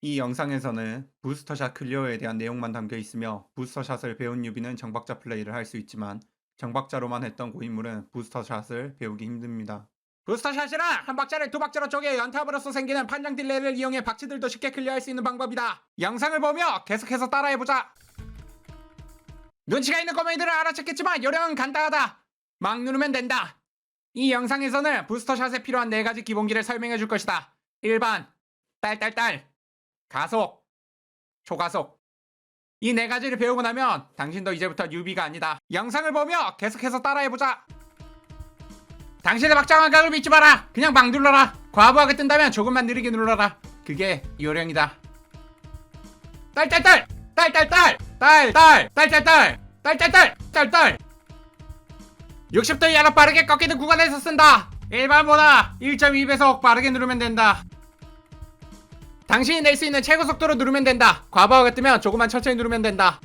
이 영상에서는 부스터샷 클리어에 대한 내용만 담겨 있으며 부스터샷을 배운 유비는 정박자 플레이를 할 수 있지만 정박자로만 했던 고인물은 부스터샷을 배우기 힘듭니다. 부스터샷이란 한 박자를 두 박자로 쪼개 연타함으로써 생기는 판정 딜레이를 이용해 박치들도 쉽게 클리어할 수 있는 방법이다. 영상을 보며 계속해서 따라해보자. 눈치가 있는 꼬맹이들은 알아챘겠지만 요령은 간단하다. 막 누르면 된다. 이 영상에서는 부스터샷에 필요한 네 가지 기본기를 설명해 줄 것이다. 1번 딸딸딸 가속 초가속 이 네 가지를 배우고 나면 당신도 이제부터 뉴비가 아니다. 영상을 보며 계속해서 따라해보자. 당신의 박장한 각을 믿지 마라. 그냥 막 눌러라. 과부하게 뜬다면 조금만 느리게 눌러라. 그게 요령이다. 딸딸딸 딸딸딸 딸딸 딸딸딸 딸딸딸 딸딸 60도 이하로 빠르게 꺾이는 구간에서 쓴다. 일반보다 1.2배속 빠르게 누르면 된다. 당신이 낼 수 있는 최고 속도로 누르면 된다. 과부하가 뜨면 조금만 천천히 누르면 된다.